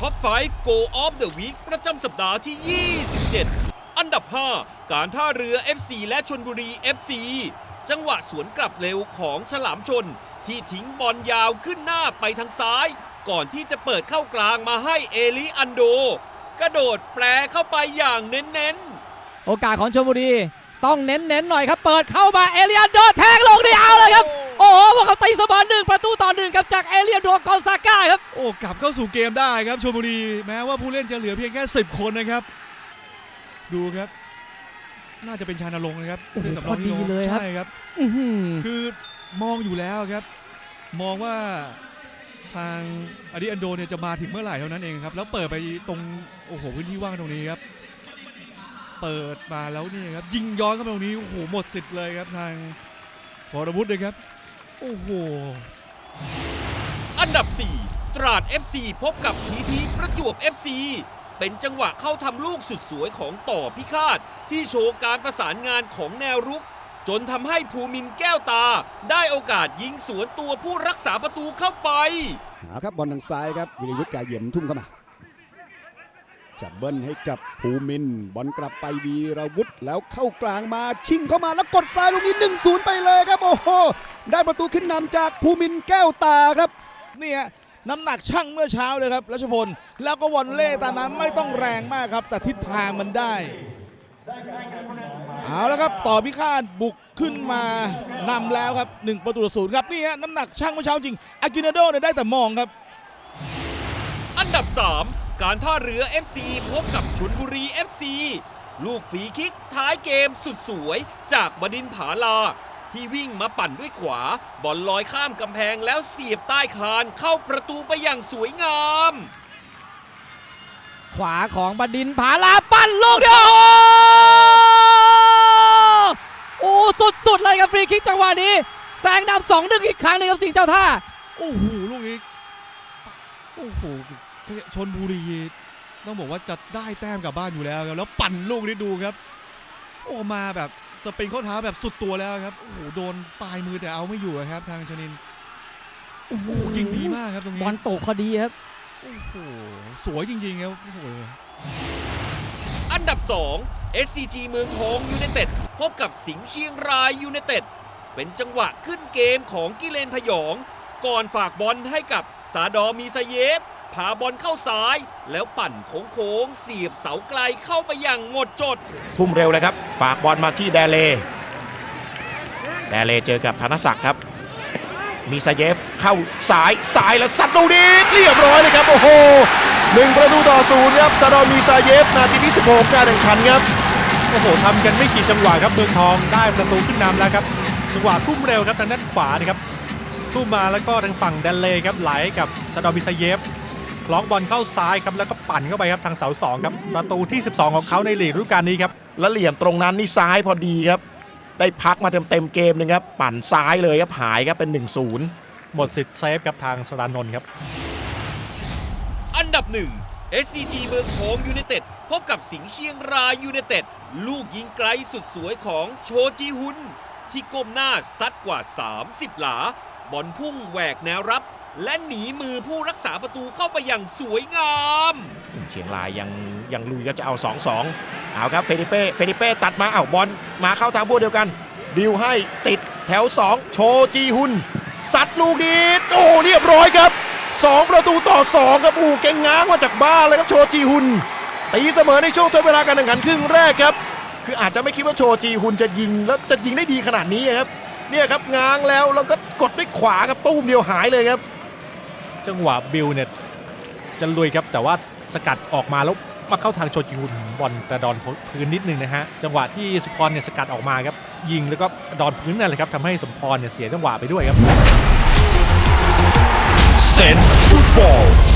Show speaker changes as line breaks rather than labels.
ท็อป 5 Go of the Week ประจำสัปดาห์ที่ 27 อันดับ 5 การท่าเรือ FC และชนบุรี FC จังหวะสวนกลับเร็วของฉลามชน ที่ทิ้งบอลยาวขึ้นหน้าไปทางซ้าย ก่อนที่จะเปิดเข้ากลางมาให้เอลิอันโด กระโดดแปรเข้าไปอย่างเน้นๆ
โอกาสของชลบุรี ต้องเน้นๆหน่อยครับ เปิดเข้ามาเอเลียนโดแทงลงนี่เอาเลยค ก้าครับโอ้ก
ลับเข้าสู่เกมได้ครับชลบุรีแม้ว่าผู้เล่นจะเหลือเพียงแค่ 10 คนนะครับ ดูครับ น่าจะเป็นชานรงค์นะครับ
โอ้โห
ผู้นสำรองที่
พอดีเลยครับ
ใช่ครับ
อื้อหือ
คือมองอยู่แล้วครับ มองว่าทางอดีอันโดเนี่ยจะมาถึงเมื่อไหร่เท่านั้นเองครับ แล้วเปิดไปตรงโอ้โหพื้นที่ว่างตรงนี้ครับ เปิดมาแล้วนี่ครับ ยิงย้อนเข้ามาตรงนี้โอ้โหหมดสิทธิ์เลยครับทางวรวุฒิเลยครับ โอ้โห
อันดับ 4 ตราด FC พบกับพีทีประจวบ FC เป็นจังหวะเข้าทำลูกสุดสวยของต่อพิฆาต ที่โชว์การประสานงานของแนวรุก จนทำให้ภูมินแก้วตา ได้โอกาสยิงสวนตัวผู้รักษาประตูเข้าไป
เอาครับบอลทางซ้ายครับวิรยุทธ์กาเยียมทุ่มเข้ามาจะเบิ้ลให้กับภูมินบอลกลับไปวีรวุฒิแล้วเข้ากลางมาชิงเข้ามาแล้วกดซ้ายลูกนี้1นศูนย์ไปเลยครับ โอ้โห ได้ประตูขึ้นนำจากภูมินแก้วตาครับ
เนี่ย น้ำหนักช่างเมื่อเช้าเลยครับรัชพล แล้วก็วอลเล่ตามนั้นไม่ต้องแรงมากครับ แต่ทิศทางมันได้ เอาแล้วครับต่อพิฆาตบุกขึ้นมานำแล้วครับ1ประตูต่อศูนย์ครับนี่ฮะน้ำหนักช่างเมื่อเช้าจริงอากินาโดเนี่ยได้แต่มองครับ
อันดับ 3 การท่าเรือ FC พบกับชนบุรี FC ลูกฟรีคิกท้ายเกมสุดสวยจากบดินผาลา ที่วิ่งมาปั่นด้วยขวา บอลลอยข้ามกำแพงแล้วเสียบใต้คานเข้าประตูไปอย่างสวยงาม
ขวาของบดินทร์ผาลาปั้นลูกเดียวโอ้สุดๆเลยครับฟรีคิกจังหวะนี้แซงนำสองหนึ่งอีกครั้งหนึงครับสิงห์เจ้าท่า
โอ้โหลูกนี้โอ้โหชนบุรีต้องบอกว่าจะได้แต้มกลับบ้านอยู่แล้วครับแล้วปั่นลูกนี้ดูครับโอ้มาแบบสปริงข้อเท้าแบบสุดตัวแล้วครับ โอ้โหโดนปลายมือแต่เอาไม่อยู่อะครับ ทางชนิน
โอ้โห
โอ้โหยิงดีมากครับตรงนี้
บอลตกพอดีครับ
โอ้โห สวยจริงๆครับ โอ้โห
อันดับ 2 SCG เมืองทองยูไนเต็ดพบกับสิงห์เชียงรายยูไนเต็ด เป็นจังหวะขึ้นเกมของกิเลนพยอง ก่อนฝากบอลให้กับสาดอมีซาเยฟพาบอลเข้าซ้าย แล้วปั่นโค้งๆเสียบเสาไกลเข้าไปอย่างหมดจด
ทุ่มเร็วเลยครับ ฝากบอลมาที่แดเล แดเลเจอกับธนศักดิ์ครับ มีซาเยฟเข้าสายสายแล้วสัดลูกนี้เรียบร้อยเลยครับ โอ้โหหนึ่งประตูต่อศูนย์ครับซาดอมีซาเยฟนาทีที่16การแข่งขันครับ
โอ้โหทำกันไม่กี่จังหวะครับเมืองทองได้ประตูขึ้นนำแล้วครับจังหวะทุ่มเร็วครับทางด้านขวานะครับ ทุ่มมาแล้วก็ทางฝั่งแดนเลครับไหลกับซาดอมิซาเยฟคล้องบอลเข้าซ้ายครับแล้วก็ปั่นเข้าไปครับทางเสาสองครับประตูที่ 12 ของเขาในลีกฤดูกาลนี้ครับ
แล้วเหลี่ยมตรงนั้นนี่ซ้ายพอดีครับ ได้พักมาเต็มเต็มๆเกมหนึงครับปั่นซ้ายเลยครับหายครับเป็น 1-0
หมดสิทธิ์เซฟครับทางสรานนท์ครับ
อันดับ1 SCG เมืองทองยูไนเต็ดพบกับสิงห์เชียงรายยูไนเต็ดลูกยิงไกลสุดสวยของโชจีฮุนที่ก้มหน้าซัดกว่า 30 หลา บอลพุ่งแหวกแนวรับ และหนีมือผู้รักษาประตูเข้าไปอย่างสวยงาม
เชียงรายยังยังลุยก็จะเอา 2-2 เอาครับเฟริเป้เฟริเป้ตัดมาเอาบอลมาเข้าทางพวกเดียวกัน ดิวให้ติดแถว 2 โชจีฮุนสัดลูกนี้โอ้เรียบร้อยครับ 2 ประตูต่อ 2 ครับโอ้เก่งง้างมาจากบ้านเลยครับโชจีฮุนตีเสมอในช่วงทดเวลาการแข่งขันครึ่งแรกครับ คืออาจจะไม่คิดว่าโชจีฮุนจะยิงแล้วจะยิงได้ดีขนาดนี้ครับ เนี่ยครับง้างแล้วแล้วก็กดด้วยขวาครับตุ้มเดียวหายเลยครับ
จังหวะบิลเนี่ยจะลุยครับแต่ว่าสกัดออกมาแล้วมาเข้าทางโชจิฮุนบอลกระดอนพื้นนิดนึงนะฮะจังหวะที่สุพรเนี่ยสกัดออกมาครับยิงแล้วก็กระดอนพื้นนั่นแหละครับทำให้สมพรเนี่ยเสียจังหวะไปด้วยครับ
เซนฟุตบอล